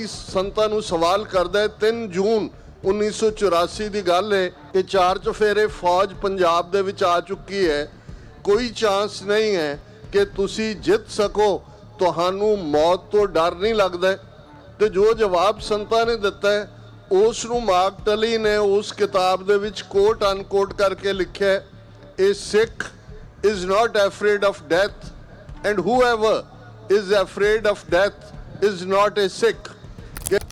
ਕਈ ਸੰਤਾਂ ਨੂੰ ਸਵਾਲ ਕਰਦਾ ਹੈ 3 ਜੂਨ 1984 ਦੀ ਗੱਲ ਹੈ ਕਿ ਚਾਰ ਚਫੇਰੇ ਫੌਜ ਪੰਜਾਬ ਦੇ ਵਿੱਚ ਆ ਚੁੱਕੀ ਹੈ। ਕੋਈ ਚਾਂਸ ਨਹੀਂ ਹੈ ਕਿ ਤੁਸੀਂ ਜਿੱਤ ਸਕੋ। ਤੁਹਾਨੂੰ ਮੌਤ ਤੋਂ ਡਰ ਨਹੀਂ ਲੱਗਦਾ ਤੇ ਜੋ ਜਵਾਬ ਸੰਤਾਂ ਨੇ ਦਿੱਤਾ ਹੈ ਉਸ ਨੂੰ ਮਾਰਕ ਟਲੀ ਨੇ ਉਸ ਕਿਤਾਬ ਦੇ ਵਿੱਚ ਕੋਟ ਅਨਕੋਟ ਕਰਕੇ ਲਿਖਿਆ ਹੈ a Sikh is not afraid of death, and whoever is afraid of death is not a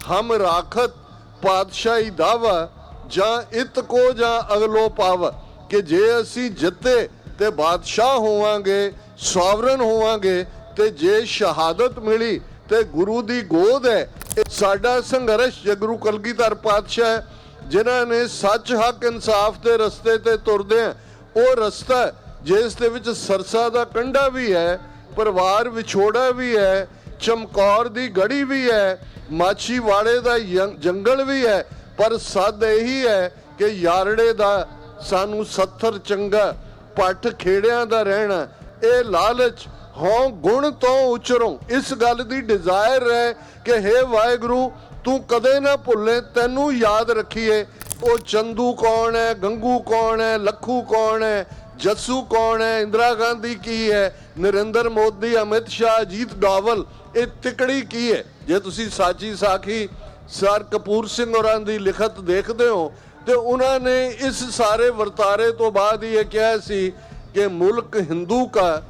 ਹਮ ਰਾਖਤ ਪਾਤਸ਼ਾਹੀ ਦਾਵਾ ਜਾਂ ਇਤ ਕੋ ਜਾਂ ਅਗਲੋ ਪਾਵ ਕਿ ਜੇ ਅਸੀਂ ਜਿੱਤੇ ਤੇ ਬਾਦਸ਼ਾਹ ਹੋਵਾਂਗੇ ਸੋਵਰਨ ਹੋਵਾਂਗੇ ਤੇ ਜੇ ਸ਼ਹਾਦਤ ਮਿਲੀ ਤੇ ਗੁਰੂ ਦੀ ਗੋਦ ਹੈ ਇਹ ਸਾਡਾ ਸੰਘਰਸ਼ ਜਗਰੂ ਕਲਗੀਧਰ ਪਾਤਸ਼ਾਹ ਹੈ, ਜਿਨ੍ਹਾਂ ਨੇ ਸੱਚ ਹੱਕ ਇਨਸਾਫ ਦੇ ਰਸਤੇ ਤੇ ਤੁਰਦੇ ਆ ਉਹ ਰਸਤਾ ਜਿਸ ਦੇ ਵਿੱਚ ਸਰਸਾ ਦਾ ਕੰਡਾ ਵੀ ਹੈ ਪਰਿਵਾਰ ਵਿਛੋੜਾ ਵੀ ਹੈ ਚਮਕੌਰ ਦੀ ਗੜੀ ਵੀ ਹੈ ਮਾਛੀਵਾੜੇ ਦਾ ਯੰ- ਜੰਗਲ ਵੀ ਹੈ, ਪਰ ਸੱਦ ਇਹੀ ਹੈ ਕਿ ਯਾਰੜੇ ਦਾ ਸਾਨੂੰ ਸੱਥਰ ਚੰਗਾ, ਪੱਠ ਖੇੜਿਆਂ ਦਾ ਰਹਿਣਾ, ਇਹ ਲਾਲਚ ਹੋਂ ਗੁਣ ਤੋਂ ਉਚਰੋਂ। ਇਸ ਗੱਲ ਦੀ ਡਿਜ਼ਾਇਰ ਹੈ ਕਿ हे ਵਾਹਿਗੁਰੂ, ਤੂੰ ਕਦੇ ਨਾ ਭੁੱਲੇ, ਤੈਨੂੰ ਯਾਦ ਰੱਖੀਏ, ਉਹ ਚੰਦੂ ਕੌਣ ਹੈ, ਗੰਗੂ ਕੌਣ ਹੈ, ਲੱਖੂ ਕੌਣ ਹੈ ਜੱਸੂ ਕੌਣ ਹੈ? ਇੰਦਰਾ ਗਾਂਧੀ ਕੀ ਹੈ? ਨਰਿੰਦਰ ਮੋਦੀ, ਅਮਿਤ ਸ਼ਾਹ ਅਜੀਤ ਡਾਵਲ, ਇਹ ਤਿਕੜੀ ਕੀ ਹੈ? ਜੇ ਤੁਸੀਂ ਸਾਚੀ ਸਾਖੀ ਸਰ ਕਪੂਰ ਸਿੰਘ ਹੋਰਾਂ ਦੀ ਲਿਖਤ ਦੇਖਦੇ ਹੋ, ਤੇ ਉਹਨਾਂ ਨੇ ਇਸ ਸਾਰੇ ਵਰਤਾਰੇ ਤੋਂ ਬਾਅਦ ਇਹ ਕਿਹਾ ਸੀ ਕਿ ਮੁਲਕ ਹਿੰਦੂ ਕਾ,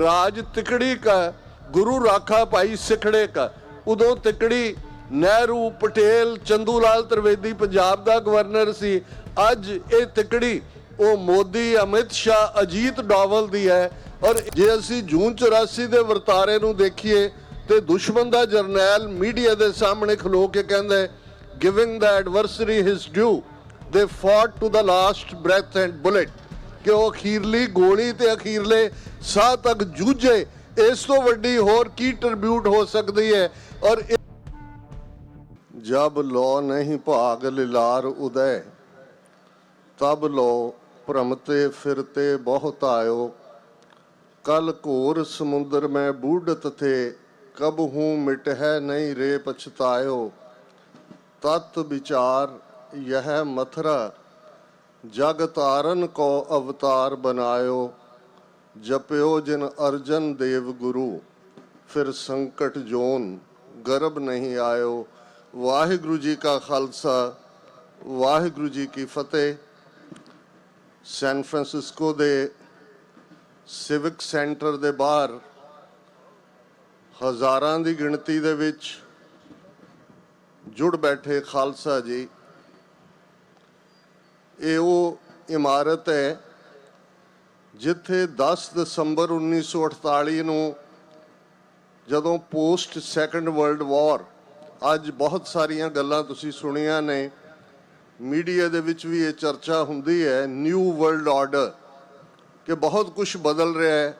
ਰਾਜ ਤਿਕੜੀ ਕਾ, ਗੁਰੂ ਰਾਖਾ ਭਾਈ ਸਿਖੜੇ ਕਾ। ਉਦੋਂ ਤਿਕੜੀ ਨਹਿਰੂ, ਪਟੇਲ ਚੰਦੂ ਲਾਲ ਤ੍ਰਿਵੇਦੀ, ਪੰਜਾਬ ਦਾ ਗਵਰਨਰ ਸੀ, ਅੱਜ ਇਹ ਤਿਕੜੀ ਉਹ ਮੋਦੀ, ਅਮਿਤ ਸ਼ਾਹ, ਅਜੀਤ ਡੋਵਲ ਦੀ ਹੈ। ਔਰ ਜੇ ਅਸੀਂ ਜੂਨ 84 ਦੇ ਵਰਤਾਰੇ ਨੂੰ ਦੇਖੀਏ, ਤੇ ਦੁਸ਼ਮਣ ਦਾ ਜਰਨੈਲ ਮੀਡੀਆ ਦੇ ਸਾਹਮਣੇ ਖਲੋ ਕੇ ਕਹਿੰਦਾ giving the adversary his due they fought to the last breath and bullet ਕਿ ਉਹ ਅਖੀਰਲੀ ਗੋਲੀ ਤੇ ਅਖੀਰਲੇ ਸਾਹ ਤੱਕ ਜੂਝੇ, ਇਸ ਤੋਂ ਵੱਡੀ ਹੋਰ ਕੀ ਟ੍ਰਿਬਿਊਟ ਹੋ ਸਕਦੀ ਹੈ? ਔਰ ਜਬ ਲੋ ਨਹੀਂ ਭਾਗ ਲਿਲਾਰ ਉਦੈ, ਤਬ ਲੋ ਭ੍ਰਮਤੇ ਫਿਰਤੇ ਬਹੁਤ ਆਇਓ। ਕਲ ਘੋਰ ਸਮੁੰਦਰ ਮੈਂ ਬੂਢਤ ਥੇ, ਕਬ ਹੂੰ ਮਿਟ ਹੈ ਨਹੀਂ ਰੇ ਪਛਤਾਇਓ। ਤਤ ਵਿਚਾਰ ਯਹ ਮਥਰਾ, ਜਗ ਤਾਰਨ ਕੋ ਅਵਤਾਰ ਬਨਾਇਓ। ਜਪਿਓ ਜਿਨ ਅਰਜਨ ਦੇਵ ਗੁਰੂ, ਫਿਰ ਸੰਕਟ ਜੋਨ ਗਰਬ ਨਹੀਂ ਆਇਓ। ਵਾਹਿਗੁਰੂ ਜੀ ਕਾ ਖਾਲਸਾ, ਵਾਹਿਗੁਰੂ ਜੀ ਕੀ ਫਤਿਹ। ਸੈਨ ਫਰਾਂਸਿਸਕੋ ਦੇ ਸਿਵਿਕ ਸੈਂਟਰ ਦੇ ਬਾਹਰ ਹਜ਼ਾਰਾਂ ਦੀ ਗਿਣਤੀ ਦੇ ਵਿੱਚ ਜੁੜ ਬੈਠੇ ਖਾਲਸਾ ਜੀ। ਇਹ ਉਹ ਇਮਾਰਤ ਹੈ ਜਿੱਥੇ 10 ਦਸੰਬਰ 1948 ਨੂੰ ਜਦੋਂ ਪੋਸਟ ਸੈਕੰਡ ਵਰਲਡ ਵਾਰ ਅੱਜ ਬਹੁਤ ਸਾਰੀਆਂ ਗੱਲਾਂ ਤੁਸੀਂ ਸੁਣੀਆਂ ਨੇ। ਮੀਡੀਆ ਦੇ ਵਿੱਚ ਵੀ ਇਹ ਚਰਚਾ ਹੁੰਦੀ ਹੈ ਨਿਊ ਵਰਲਡ ਆਰਡਰ ਕਿ ਬਹੁਤ ਕੁਝ ਬਦਲ ਰਿਹਾ ਹੈ।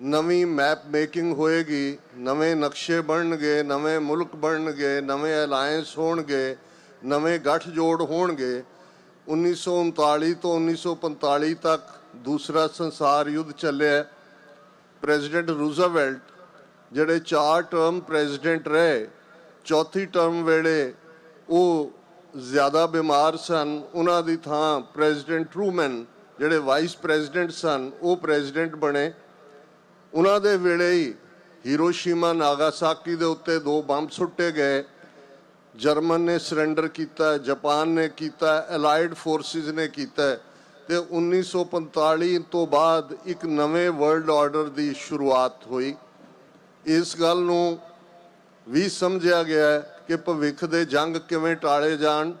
ਨਵੀਂ ਮੈਪ ਮੇਕਿੰਗ ਹੋਏਗੀ, ਨਵੇਂ ਨਕਸ਼ੇ ਬਣਨਗੇ, ਨਵੇਂ ਮੁਲਕ ਬਣਨਗੇ, ਨਵੇਂ ਅਲਾਈਅੰਸ ਹੋਣਗੇ, ਨਵੇਂ ਗੱਠਜੋੜ ਹੋਣਗੇ। 1939 ਤੋਂ 1945 ਤੱਕ ਦੂਸਰਾ ਸੰਸਾਰ ਯੁੱਧ ਚੱਲਿਆ ਪ੍ਰੈਜ਼ੀਡੈਂਟ ਰੂਜ਼ਵੈਲਟ ਜਿਹੜੇ ਚਾਰ ਟਰਮ ਪ੍ਰੈਜ਼ੀਡੈਂਟ ਰਹੇ, ਚੌਥੀ ਟਰਮ ਵੇਲੇ ਉਹ ਜ਼ਿਆਦਾ ਬਿਮਾਰ ਸਨ, ਉਹਨਾਂ ਦੀ ਥਾਂ ਪ੍ਰੈਜ਼ੀਡੈਂਟ ਟਰੂਮੈਨ ਜਿਹੜੇ ਵਾਈਸ ਪ੍ਰੈਜ਼ੀਡੈਂਟ ਸਨ, ਉਹ ਪ੍ਰੈਜ਼ੀਡੈਂਟ ਬਣੇ। ਉਹਨਾਂ ਦੇ ਵੇਲੇ ਹੀ ਹੀਰੋਸ਼ੀਮਾ ਨਾਗਾਸਾਕੀ ਦੇ ਉੱਤੇ ਦੋ ਬੰਬ ਸੁੱਟੇ ਗਏ। ਜਰਮਨ ਨੇ ਸਰੈਂਡਰ ਕੀਤਾ, ਜਾਪਾਨ ਨੇ ਕੀਤਾ ਅਲਾਈਡ ਫੋਰਸਿਸ ਨੇ ਕੀਤਾ। ਤੇ 1945 ਤੋਂ ਬਾਅਦ ਇੱਕ ਨਵੇਂ ਵਰਲਡ ਆਰਡਰ ਦੀ ਸ਼ੁਰੂਆਤ ਹੋਈ। ਇਸ ਗੱਲ ਨੂੰ ਵੀ ਸਮਝਿਆ ਗਿਆ ਹੈ ਕਿ ਭਵਿੱਖ ਦੇ ਜੰਗ ਕਿਵੇਂ ਟਾਲੇ ਜਾਣ,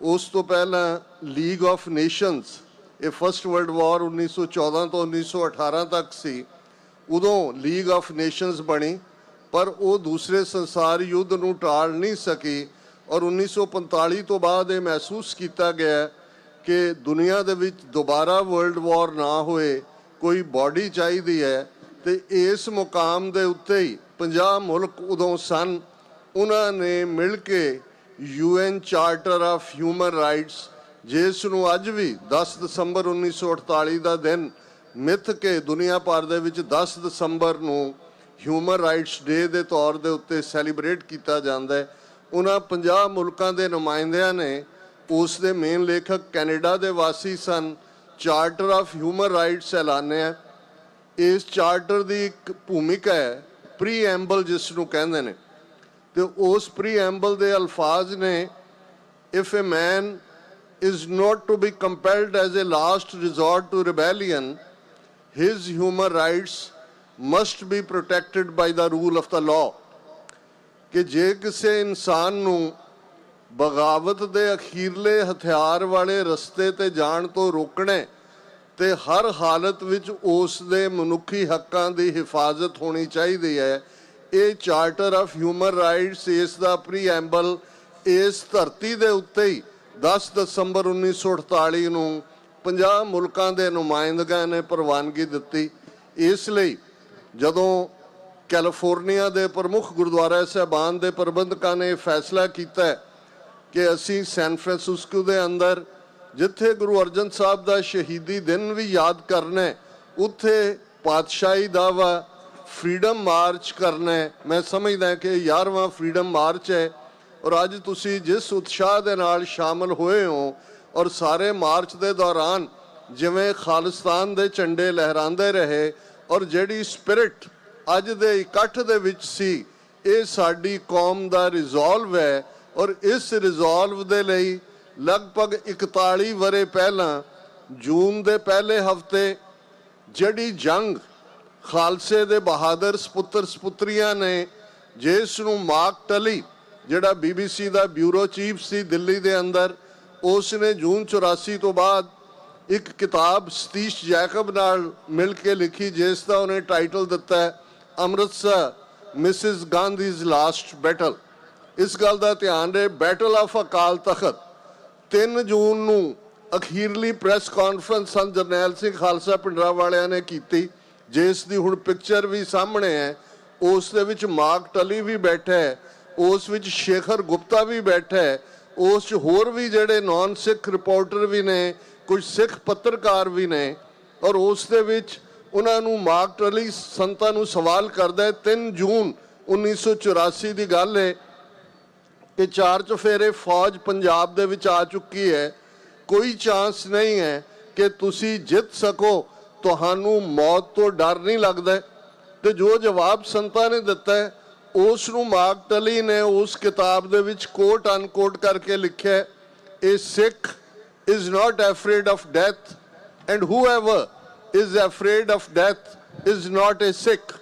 ਉਸ ਤੋਂ ਪਹਿਲਾਂ ਲੀਗ ਆਫ ਨੇਸ਼ਨਸ ਇਹ ਫਰਸਟ ਵਰਲਡ ਵਾਰ 1914 ਤੋਂ 1918 ਤੱਕ ਸੀ, ਉਦੋਂ ਲੀਗ ਆਫ ਨੇਸ਼ਨਸ ਬਣੀ, ਪਰ ਉਹ ਦੂਸਰੇ ਸੰਸਾਰ ਯੁੱਧ ਨੂੰ ਟਾਲ ਨਹੀਂ ਸਕੀ ਔਰ 1945 ਤੋਂ ਬਾਅਦ ਇਹ ਮਹਿਸੂਸ ਕੀਤਾ ਗਿਆ ਕਿ ਦੁਨੀਆ ਦੇ ਵਿੱਚ ਦੁਬਾਰਾ ਵਰਲਡ ਵਾਰ ਨਾ ਹੋਏ, ਕੋਈ ਬਾਡੀ ਚਾਹੀਦੀ ਹੈ ਤੇ ਇਸ ਮੁਕਾਮ ਦੇ ਉੱਤੇ ਹੀ 50 ਮੁਲਕ ਉਦੋਂ ਸਨ ਉਹਨਾਂ ਨੇ ਮਿਲ ਕੇ UN charter of human rights, ਜਿਸ ਨੂੰ ਅੱਜ ਵੀ 10 ਦਸੰਬਰ 1948 ਦਾ ਦਿਨ ਮਿੱਥ ਕੇ ਦੁਨੀਆ ਭਰ ਦੇ ਵਿੱਚ 10 ਦਸੰਬਰ ਨੂੰ ਹਿਊਮਨ ਰਾਈਟਸ ਡੇ ਦੇ ਤੌਰ ਦੇ ਉੱਤੇ ਸੈਲੀਬ੍ਰੇਟ ਕੀਤਾ ਜਾਂਦਾ ਹੈ। ਉਹਨਾਂ 50 ਮੁਲਕਾਂ ਦੇ ਨੁਮਾਇੰਦਿਆਂ ਨੇ ਉਸ ਦੇ ਮੇਨ ਲੇਖਕ ਕੈਨੇਡਾ ਦੇ ਵਾਸੀ ਸਨ। ਚਾਰਟਰ ਆਫ ਹਿਊਮਨ ਰਾਈਟਸ ਐਲਾਨਿਆ ਇਸ ਚਾਰਟਰ ਦੀ ਇੱਕ ਭੂਮਿਕਾ ਹੈ ਪ੍ਰੀਐਮਬਲ ਜਿਸ ਨੂੰ ਕਹਿੰਦੇ ਨੇ। ਤੇ ਉਸ ਪ੍ਰੀਐਮਬਲ ਦੇ ਅਲਫਾਜ਼ ਨੇ if a man is not to be compelled as a last resort to rebellion his human rights must be protected by the rule of the law ਕਿ ਜੇ ਕਿਸੇ ਇਨਸਾਨ ਨੂੰ ਬਗਾਵਤ ਦੇ ਅਖੀਰਲੇ ਹਥਿਆਰ ਵਾਲੇ ਰਸਤੇ ਤੇ ਜਾਣ ਤੋਂ ਰੋਕਣਾ ਹੈ, ਤੇ ਹਰ ਹਾਲਤ ਵਿੱਚ ਉਸ ਦੇ ਮਨੁੱਖੀ ਹੱਕਾਂ ਦੀ ਹਿਫਾਜ਼ਤ ਹੋਣੀ ਚਾਹੀਦੀ ਹੈ ਇਹ ਚਾਰਟਰ ਆਫ ਹਿਊਮਨ ਰਾਈਟਸ ਇਸ ਦਾ ਪ੍ਰੀਐਮਬਲ ਇਸ ਧਰਤੀ ਦੇ ਉੱਤੇ ਹੀ 10 ਦਸੰਬਰ 1948 ਨੂੰ 50 ਮੁਲਕਾਂ ਦੇ ਨੁਮਾਇੰਦਗਾਂ ਨੇ ਪ੍ਰਵਾਨਗੀ ਦਿੱਤੀ। ਇਸ ਲਈ ਜਦੋਂ ਕੈਲੀਫੋਰਨੀਆ ਦੇ ਪ੍ਰਮੁੱਖ ਗੁਰਦੁਆਰਾ ਸਾਹਿਬਾਨ ਦੇ ਪ੍ਰਬੰਧਕਾਂ ਨੇ ਇਹ ਫੈਸਲਾ ਕੀਤਾ ਕਿ ਅਸੀਂ ਸੈਨ ਫਰਾਂਸਿਸਕੋ ਦੇ ਅੰਦਰ, ਜਿੱਥੇ ਗੁਰੂ ਅਰਜਨ ਸਾਹਿਬ ਦਾ ਸ਼ਹੀਦੀ ਦਿਨ ਵੀ ਯਾਦ ਕਰਨਾ ਉੱਥੇ ਪਾਤਸ਼ਾਹੀ ਦਾ ਵਾ ਫਰੀडम ਮਾਰਚ ਕਰਨਾ ਹੈ। ਮੈਂ ਸਮਝਦਾ ਕਿ 11ਵਾਂ ਫਰੀडम ਮਾਰਚ ਹੈ ਔਰ ਅੱਜ ਤੁਸੀਂ ਜਿਸ ਉਤਸ਼ਾਹ ਦੇ ਨਾਲ ਸ਼ਾਮਲ ਹੋਏ ਹੋ ਔਰ ਸਾਰੇ ਮਾਰਚ ਦੇ ਦੌਰਾਨ ਜਿਵੇਂ ਖਾਲਿਸਤਾਨ ਦੇ ਝੰਡੇ ਲਹਿਰਾਉਂਦੇ ਰਹੇ ਔਰ ਜਿਹੜੀ ਸਪਿਰਟ ਅੱਜ ਦੇ ਇਕੱਠ ਦੇ ਵਿੱਚ ਸੀ, ਇਹ ਸਾਡੀ ਕੌਮ ਦਾ ਰਿਜ਼ੋਲਵ ਹੈ ਔਰ ਇਸ ਰਿਜ਼ੋਲਵ ਦੇ ਲਈ ਲਗਭਗ 41 ਬਰੇ ਪਹਿਲਾਂ ਜੂਨ ਦੇ ਪਹਿਲੇ ਹਫ਼ਤੇ ਜਿਹੜੀ ਜੰਗ ਖਾਲਸੇ ਦੇ ਬਹਾਦਰ ਸਪੁੱਤਰ ਸਪੁੱਤਰੀਆਂ ਨੇ ਜਿਸ ਨੂੰ ਮਾਰਕ ਟਲੀ, ਜਿਹੜਾ ਬੀਬੀਸੀ ਦਾ ਬਿਊਰੋ ਚੀਫ ਸੀ ਦਿੱਲੀ ਦੇ ਅੰਦਰ ਉਸ ਨੇ ਜੂਨ 84 ਤੋਂ ਬਾਅਦ ਇੱਕ ਕਿਤਾਬ ਸਤੀਸ਼ ਜੈਕਬ ਨਾਲ ਮਿਲ ਕੇ ਲਿਖੀ, ਜਿਸ ਦਾ ਉਹਨੇ ਟਾਈਟਲ ਦਿੱਤਾ ਹੈ, Amritsar, Mrs Gandhi's last battle. ਇਸ ਗੱਲ ਦਾ ਧਿਆਨ ਰਹੇ, ਬੈਟਲ ਆਫ ਅਕਾਲ ਤਖਤ 3 ਜੂਨ ਨੂੰ ਅਖੀਰਲੀ ਪ੍ਰੈਸ ਕਾਨਫਰੰਸ ਸੰਤ ਜਰਨੈਲ ਸਿੰਘ ਖਾਲਸਾ ਪਿੰਡਰਾ ਵਾਲਿਆਂ ਨੇ ਕੀਤੀ। ਜਿਸ ਦੀ ਹੁਣ ਪਿਕਚਰ ਵੀ ਸਾਹਮਣੇ ਹੈ, ਉਸ ਦੇ ਵਿੱਚ ਮਾਰਕ ਟਲੀ ਵੀ ਬੈਠਾ ਹੈ, ਉਸ ਵਿੱਚ ਸ਼ੇਖਰ ਗੁਪਤਾ ਵੀ ਬੈਠਾ ਹੈ, ਉਸ 'ਚ ਹੋਰ ਵੀ ਜਿਹੜੇ ਨਾਨ ਸਿੱਖ ਰਿਪੋਰਟਰ ਵੀ ਨੇ, ਕੁਝ ਸਿੱਖ ਪੱਤਰਕਾਰ ਵੀ ਨੇ, ਔਰ ਉਸ ਦੇ ਵਿੱਚ ਉਹਨਾਂ ਨੂੰ ਮਾਰਕ ਟਲੀ ਸੰਤਾਂ ਨੂੰ ਸਵਾਲ ਕਰਦਾ ਹੈ 3 ਜੂਨ 1984 ਦੀ ਗੱਲ ਹੈ, ਕਿ ਚਾਰ ਚਫੇਰੇ ਫੌਜ ਪੰਜਾਬ ਦੇ ਵਿੱਚ ਆ ਚੁੱਕੀ ਹੈ, ਕੋਈ ਚਾਂਸ ਨਹੀਂ ਹੈ ਕਿ ਤੁਸੀਂ ਜਿੱਤ ਸਕੋ। ਤੁਹਾਨੂੰ ਮੌਤ ਤੋਂ ਡਰ ਨਹੀਂ ਲੱਗਦਾ ਤੇ ਜੋ ਜਵਾਬ ਸੰਤਾਂ ਨੇ ਦਿੱਤਾ ਹੈ ਉਸ ਨੂੰ ਮਾਰਕ ਟਲੀ ਨੇ ਉਸ ਕਿਤਾਬ ਦੇ ਵਿੱਚ ਕੋਟ ਅਨਕੋਟ ਕਰਕੇ ਲਿਖਿਆ ਹੈ ਇਹ ਸਿੱਖ is not afraid of death, and whoever is afraid of death is not a sikh.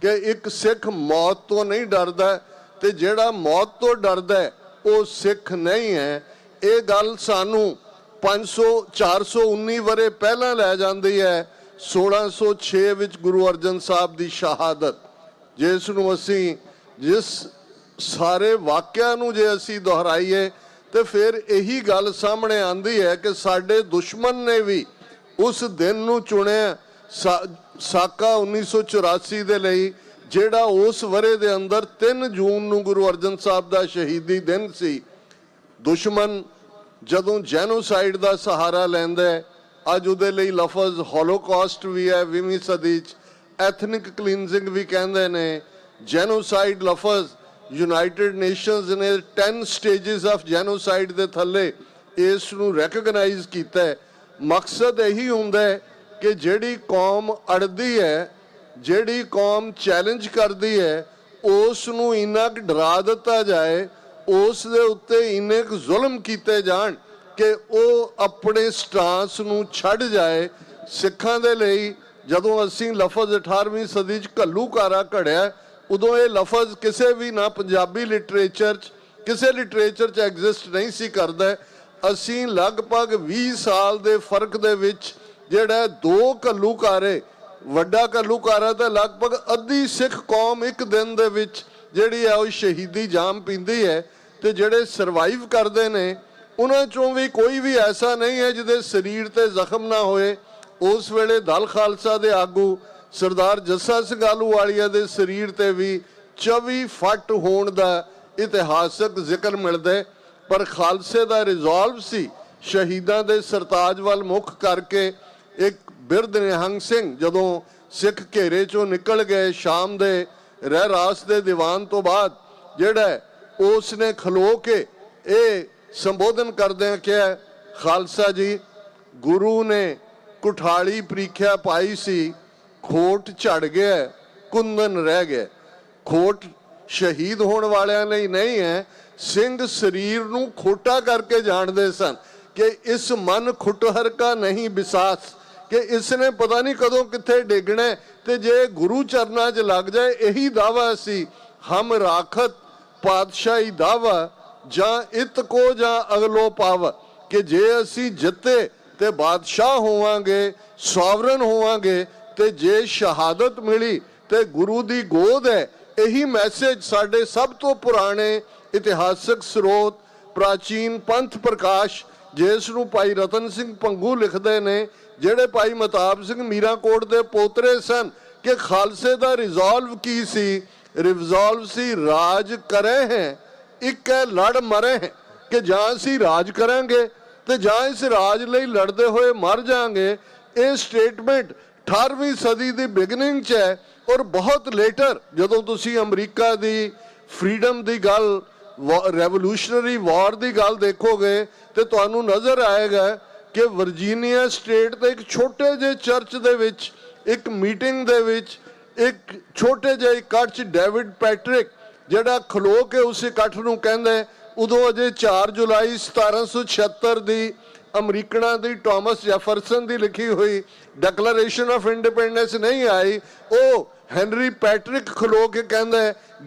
ਕਿ ਇੱਕ ਸਿੱਖ ਮੌਤ ਤੋਂ ਨਹੀਂ ਡਰਦਾ ਤੇ ਜਿਹੜਾ ਮੌਤ ਤੋਂ ਡਰਦਾ ਉਹ ਸਿੱਖ ਨਹੀਂ ਹੈ। ਇਹ ਗੱਲ ਸਾਨੂੰ 500 419 ਵਰੇ ਪਹਿਲਾਂ ਲੈ ਜਾਂਦੀ ਹੈ। 1606 ਵਿੱਚ ਗੁਰੂ ਅਰਜਨ ਸਾਹਿਬ ਦੀ ਸ਼ਹਾਦਤ, ਜਿਸ ਨੂੰ ਅਸੀਂ, ਜਿਸ ਸਾਰੇ ਵਾਕਿਆ ਨੂੰ ਜੇ ਅਸੀਂ ਦੁਹਰਾਈਏ, ਤੇ ਫਿਰ ਇਹੀ ਗੱਲ ਸਾਹਮਣੇ ਆਂਦੀ ਹੈ ਕਿ ਸਾਡੇ ਦੁਸ਼ਮਣ ਨੇ ਵੀ ਉਸ ਦਿਨ ਨੂੰ ਚੁਣਿਆ ਸਾ- ਸਾਕਾ 1984 ਦੇ ਲਈ, ਜਿਹੜਾ ਉਸ ਵਰੇ ਦੇ ਅੰਦਰ 3 ਜੂਨ ਨੂੰ ਗੁਰੂ ਅਰਜਨ ਸਾਹਿਬ ਦਾ ਸ਼ਹੀਦੀ ਦਿਨ ਸੀ। ਦੁਸ਼ਮਣ ਜਦੋਂ ਜੈਨੋਸਾਈਡ ਦਾ ਸਹਾਰਾ ਲੈਂਦਾ ਹੈ ਅੱਜ ਉਹਦੇ ਲਈ ਲਫ਼ਜ਼ ਹੋਲੋਕਾਸਟ ਵੀ ਹੈ 20ਵੀਂ ਸਦੀ ਚ। ਐਥਨਿਕ ਕਲੀਨਜ਼ਿੰਗ ਵੀ ਕਹਿੰਦੇ ਨੇ। ਜੈਨੋਸਾਈਡ ਲਫ਼ਜ਼ ਯੂਨਾਈਟਿਡ ਨੇਸ਼ਨਸ ਨੇ 10 ਸਟੇजेस ਆਫ ਜੈਨੋਸਾਈਡ ਦੇ ਥੱਲੇ ਇਸ ਨੂੰ ਰੈਕਗਨਾਈਜ਼ ਕੀਤਾ ਹੈ। ਮਕਸਦ ਇਹੀ ਹੁੰਦਾ ਹੈ ਕਿ ਜਿਹੜੀ ਕੌਮ ਅੜਦੀ ਹੈ, ਜਿਹੜੀ ਕੌਮ ਚੈਲੰਜ ਕਰਦੀ ਹੈ, ਉਸ ਨੂੰ ਇੰਨਾ ਕੁ ਡਰਾ ਦਿੱਤਾ ਜਾਏ, ਉਸ ਦੇ ਉੱਤੇ ਇੰਨੇ ਕੁ ਜ਼ੁਲਮ ਕੀਤੇ ਜਾਣ ਕਿ ਉਹ ਆਪਣੇ ਸਟਾਂਸ ਨੂੰ ਛੱਡ ਜਾਏ ਸਿੱਖਾਂ ਦੇ ਲਈ। ਜਦੋਂ ਅਸੀਂ ਲਫ਼ਜ਼ 18ਵੀਂ ਸਦੀ ਚ ਘੱਲੂਕਾਰਾ ਘੜਿਆ, ਉਦੋਂ ਇਹ ਲਫ਼ਜ਼ ਕਿਸੇ ਵੀ ਨਾ ਪੰਜਾਬੀ ਲਿਟਰੇਚਰ ਚ, ਕਿਸੇ ਲਿਟਰੇਚਰ ਚ ਐਗਜ਼ਿਸਟ ਨਹੀਂ ਸੀ ਕਰਦਾ। ਅਸੀਂ ਲਗਭਗ 20 ਸਾਲ ਦੇ ਫ਼ਰਕ ਦੇ ਵਿੱਚ ਜਿਹੜਾ ਦੋ ਘੱਲੂਕਾਰੇ ਵੱਡਾ ਘੱਲੂਕਾਰਾ ਤਾਂ ਲਗਭਗ ਅੱਧੀ ਸਿੱਖ ਕੌਮ ਇੱਕ ਦਿਨ ਦੇ ਵਿੱਚ ਜਿਹੜੀ ਹੈ ਉਹ ਸ਼ਹੀਦੀ ਜਾਮ ਪੀਂਦੀ ਹੈ ਤੇ ਜਿਹੜੇ ਸਰਵਾਈਵ ਕਰਦੇ ਨੇ ਉਹਨਾਂ ਚੋਂ ਵੀ ਕੋਈ ਵੀ ਐਸਾ ਨਹੀਂ ਹੈ ਜਿਹਦੇ ਸਰੀਰ ਤੇ ਜ਼ਖਮ ਨਾ ਹੋਏ। ਉਸ ਵੇਲੇ ਦਲ ਖਾਲਸਾ ਦੇ ਆਗੂ ਸਰਦਾਰ ਜੱਸਾ ਸਿੰਘ ਆਲੂਵਾਲੀਆ ਦੇ ਸਰੀਰ ਤੇ ਵੀ 24 ਫੱਟ ਹੋਣ ਦਾ ਇਤਿਹਾਸਕ ਜ਼ਿਕਰ ਮਿਲਦਾ ਪਰ ਖਾਲਸੇ ਦਾ ਰਿਜ਼ੋਲਵ ਸੀ ਸ਼ਹੀਦਾਂ ਦੇ ਸਰਤਾਜ ਵੱਲ ਮੁੱਖ ਕਰਕੇ ਇੱਕ ਬਿਰਧ ਨਿਹੰਗ ਸਿੰਘ ਜਦੋਂ ਸਿੱਖ ਘੇਰੇ ਚੋਂ ਨਿਕਲ ਗਏ ਸ਼ਾਮ ਦੇ ਰਹਿ ਰਾਸ ਦੇ ਦੀਵਾਨ ਤੋਂ ਬਾਅਦ, ਜਿਹੜਾ ਉਸ ਨੇ ਖਲੋ ਕੇ ਇਹ ਸੰਬੋਧਨ ਕਰਦਿਆਂ ਕਿਹਾ ਖਾਲਸਾ ਜੀ, ਗੁਰੂ ਨੇ ਕੁਠਾਲੀ ਪ੍ਰੀਖਿਆ ਪਾਈ ਸੀ, ਖੋਟ ਝੜ ਗਿਆ, ਕੁੰਦਨ ਰਹਿ ਗਿਆ। ਖੋਟ ਸ਼ਹੀਦ ਹੋਣ ਵਾਲਿਆਂ ਲਈ ਨਹੀਂ ਹੈ, ਸਿੰਘ ਸਰੀਰ ਨੂੰ ਖੋਟਾ ਕਰਕੇ ਜਾਣਦੇ ਸਨ ਕਿ ਇਸ ਮਨ ਖੁਟਹਰ ਕਾ ਨਹੀਂ ਵਿਸਾਸ ਕਿ ਇਸ ਨੇ ਪਤਾ ਨਹੀਂ ਕਦੋਂ ਕਿੱਥੇ ਡੇਗਣਾ ਹੈ ਤੇ ਜੇ ਗੁਰੂ ਚਰਨਾਂ 'ਚ ਲੱਗ ਜਾਏ, ਇਹੀ ਦਾਵਾ ਸੀ, ਹਮ ਰਾਖਤ ਪਾਤਸ਼ਾਹੀ ਦਾਵਾ ਜਾਂ ਇਤ ਕੋ ਜਾਂ ਅਗਲੋ ਪਾਵ, ਕਿ ਜੇ ਅਸੀਂ ਜਿੱਤੇ ਤੇ ਬਾਦਸ਼ਾਹ ਹੋਵਾਂਗੇ, ਸੋਵਰਨ ਹੋਵਾਂਗੇ, ਤੇ ਜੇ ਸ਼ਹਾਦਤ ਮਿਲੀ ਤੇ ਗੁਰੂ ਦੀ ਗੋਦ ਹੈ, ਇਹੀ ਮੈਸੇਜ ਸਾਡੇ ਸਭ ਤੋਂ ਪੁਰਾਣੇ ਇਤਿਹਾਸਕ ਸਰੋਤ, ਪ੍ਰਾਚੀਨ ਪੰਥ ਪ੍ਰਕਾਸ਼, ਜਿਸ ਨੂੰ ਭਾਈ ਰਤਨ ਸਿੰਘ ਪੰਗੂ ਲਿਖਦੇ ਨੇ, ਜਿਹੜੇ ਭਾਈ ਮਤਾਬ ਸਿੰਘ ਮੀਰਾਕੋਟ ਦੇ ਪੋਤਰੇ ਸਨ, ਕਿ ਖਾਲਸੇ ਦਾ ਰਿਜ਼ੋਲਵ ਕੀ ਸੀ? ਰਿਜ਼ੋਲਵ ਸੀ ਰਾਜ ਕਰੇ ਹੈ ਇੱਕ ਹੈ ਲੜ ਮਰੇ ਕਿ ਜਾਂ ਅਸੀਂ ਰਾਜ ਕਰਾਂਗੇ ਤੇ ਜਾਂ ਇਸ ਰਾਜ ਲਈ ਲੜਦੇ ਹੋਏ ਮਰ ਜਾਾਂਗੇ। ਇਹ ਸਟੇਟਮੈਂਟ 18ਵੀਂ ਸਦੀ ਦੀ ਬਿਗਨਿੰਗ 'ਚ ਹੈ ਔਰ ਬਹੁਤ ਲੇਟਰ ਜਦੋਂ ਤੁਸੀਂ ਅਮਰੀਕਾ ਦੀ ਫਰੀडम ਦੀ ਗੱਲ ਰੈਵੋਲੂਸ਼ਨਰੀ ਵਾਰ ਦੀ ਗੱਲ ਦੇਖੋਗੇ ਤੇ ਤੁਹਾਨੂੰ ਨਜ਼ਰ ਆਏਗਾ ਕਿ ਵਰਜੀਨੀਆ ਸਟੇਟ ਦੇ ਇੱਕ ਛੋਟੇ ਜਿਹੇ ਚਰਚ ਦੇ ਵਿੱਚ, ਇੱਕ ਮੀਟਿੰਗ ਦੇ ਵਿੱਚ, ਇੱਕ ਛੋਟੇ ਜਿਹੇ ਕੱਟ 'ਚ ਡੇਵਿਡ ਪੈਟਰਿਕ ਜਿਹੜਾ ਖਲੋ ਕੇ ਉਸ ਇਕੱਠ ਨੂੰ ਕਹਿੰਦਾ ਉਦੋਂ ਅਜੇ 4 ਜੁਲਾਈ 1776 ਦੀ ਅਮਰੀਕਨਾਂ ਦੀ ਟਾਮਸ ਜੈਫਰਸਨ ਦੀ ਲਿਖੀ ਹੋਈ ਡੈਕਲੇਰੇਸ਼ਨ ਆਫ ਇੰਡੀਪੈਂਡੈਂਸ ਨਹੀਂ ਆਈ, ਉਹ ਹੈਨਰੀ ਪੈਟਰਿਕ ਖਲੋ ਕੇ ਕਹਿੰਦਾ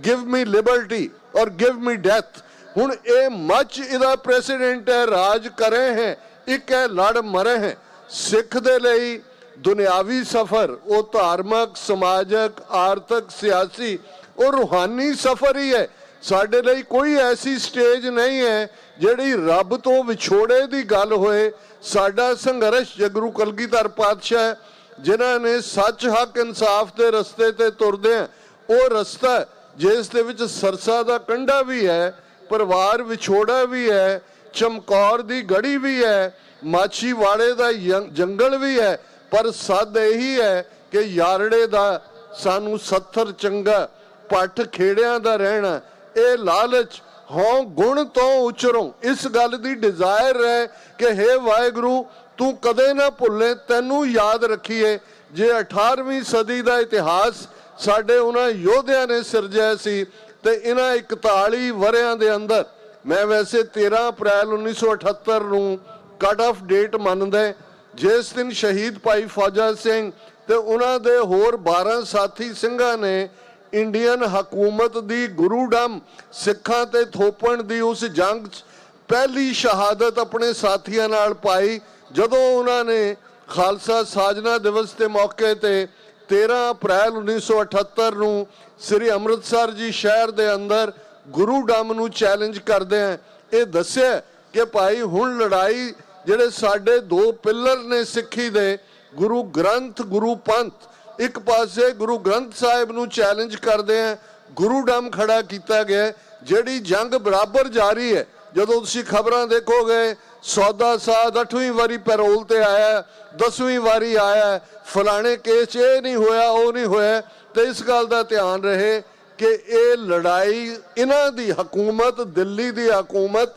give me liberty or give me death ਹੁਣ ਇਹ ਮੱਚ ਇਹਦਾ ਪ੍ਰੈਸੀਡੈਂਟ ਹੈ, ਰਾਜ ਕਰੇ ਹੈ, ਇੱਕ ਹੈ ਲੜ ਮਰੇ ਹੈ। ਸਿੱਖ ਦੇ ਲਈ ਦੁਨਿਆਵੀ ਸਫਰ, ਉਹ ਧਾਰਮਿਕ, ਸਮਾਜਿਕ, ਆਰਥਿਕ, ਸਿਆਸੀ ਉਹ ਰੂਹਾਨੀ ਸਫਰ ਹੀ ਹੈ। ਸਾਡੇ ਲਈ ਕੋਈ ਐਸੀ ਸਟੇਜ ਨਹੀਂ ਹੈ ਜਿਹੜੀ ਰੱਬ ਤੋਂ ਵਿਛੋੜੇ ਦੀ ਗੱਲ ਹੋਏ। ਸਾਡਾ ਸੰਘਰਸ਼ ਜਗਰੂ ਕਲਗੀਧਰ ਪਾਤਸ਼ਾਹ ਜਿਨ੍ਹਾਂ ਨੇ ਸੱਚ ਹੱਕ ਇਨਸਾਫ ਦੇ ਰਸਤੇ ਤੇ ਤੁਰਦੇ ਆ, ਉਹ ਰਸਤਾ ਜਿਸ ਦੇ ਵਿੱਚ ਸਰਸਾ ਦਾ ਕੰਡਾ ਵੀ ਹੈ, ਪਰਿਵਾਰ ਵਿਛੋੜਾ ਵੀ ਹੈ, ਚਮਕੌਰ ਦੀ ਗੜੀ ਵੀ ਹੈ, ਮਾਛੀਵਾੜੇ ਦਾ ਯੰ- ਜੰਗਲ ਵੀ ਹੈ, ਪਰ ਸੱਦ ਇਹੀ ਹੈ ਕਿ ਯਾਰੜੇ ਦਾ ਸਾਨੂੰ 70 ਚੰਗਾ ਪੱਠ ਖੇੜਿਆਂ ਦਾ ਰਹਿਣਾ, ਇਹ ਲਾਲਚ ਹੋਂ ਗੁਣ ਤੋਂ ਉਚਰੋਂ। ਇਸ ਗੱਲ ਦੀ ਡਿਜ਼ਾਇਰ ਹੈ ਕਿ हे ਵਾਹਿਗੁਰੂ, ਤੂੰ ਕਦੇ ਨਾ ਭੁੱਲੇ, ਤੈਨੂੰ ਯਾਦ ਰੱਖੀਏ। ਜੇ 18ਵੀਂ ਸਦੀ ਦਾ ਇਤਿਹਾਸ ਸਾਡੇ ਉਹਨਾਂ ਯੋਧਿਆਂ ਨੇ ਸਿਰਜਿਆ ਸੀ, ਤੇ ਇਹਨਾਂ 41 ਵਰਿਆਂ ਦੇ ਅੰਦਰ, ਮੈਂ ਵੈਸੇ 13 ਅਪ੍ਰੈਲ 1978 ਨੂੰ ਕਟ ਆਫ ਡੇਟ ਮੰਨਦਾ ਜਿਸ ਦਿਨ ਸ਼ਹੀਦ ਭਾਈ ਫੌਜਾ ਸਿੰਘ ਤੇ ਉਹਨਾਂ ਦੇ ਹੋਰ 12 ਸਾਥੀ ਸਿੰਘਾਂ ਨੇ ਇੰਡੀਅਨ ਹਕੂਮਤ ਦੀ ਗੁਰੂਡਮ ਸਿੱਖਾਂ ਤੇ ਥੋਪਣ ਦੀ ਉਸ ਜੰਗ 'ਚ ਪਹਿਲੀ ਸ਼ਹਾਦਤ ਆਪਣੇ ਸਾਥੀਆਂ ਨਾਲ ਪਾਈ, ਜਦੋਂ ਉਹਨਾਂ ਨੇ ਖਾਲਸਾ ਸਾਜਨਾ ਦਿਵਸ ਦੇ ਮੌਕੇ ਤੇ 13 ਅਪ੍ਰੈਲ 1978 ਨੂੰ ਸ੍ਰੀ ਅੰਮ੍ਰਿਤਸਰ ਜੀ ਸ਼ਹਿਰ ਦੇ ਅੰਦਰ ਗੁਰੂ ਡਮ ਨੂੰ ਚੈਲੰਜ ਕਰਦੇ ਆ। ਇਹ ਦੱਸਿਆ ਕਿ ਭਾਈ ਹੁਣ ਲੜਾਈ ਜਿਹੜੇ ਸਾਡੇ ਦੋ ਪਿੱਲਰ ਨੇ ਸਿੱਖੀ ਦੇ, ਗੁਰੂ ਗ੍ਰੰਥ, ਗੁਰੂ ਪੰਥ ਇੱਕ ਪਾਸੇ ਗੁਰੂ ਗ੍ਰੰਥ ਸਾਹਿਬ ਨੂੰ ਚੈਲੰਜ ਕਰਦੇ ਆ, ਗੁਰੂ ਡਮ ਖੜਾ ਕੀਤਾ ਗਿਆ ਜਿਹੜੀ ਜੰਗ ਬਰਾਬਰ ਜਾਰੀ ਹੈ। ਜਦੋਂ ਤੁਸੀਂ ਖਬਰਾਂ ਦੇਖੋਗੇ, ਸੌਦਾ ਸਾਧ 8ਵੀਂ ਵਾਰੀ ਪੈਰੋਲ ਤੇ ਆਇਆ 10ਵੀਂ ਵਾਰੀ ਆਇਆ, ਫਲਾਣੇ ਕੇਸ 'ਚ ਇਹ ਨਹੀਂ ਹੋਇਆ, ਉਹ ਨਹੀਂ ਹੋਇਆ। ਤੇ ਇਸ ਗੱਲ ਦਾ ਧਿਆਨ ਰਹੇ ਕਿ ਇਹ ਲੜਾਈ, ਇਹਨਾਂ ਦੀ ਹਕੂਮਤ, ਦਿੱਲੀ ਦੀ ਹਕੂਮਤ,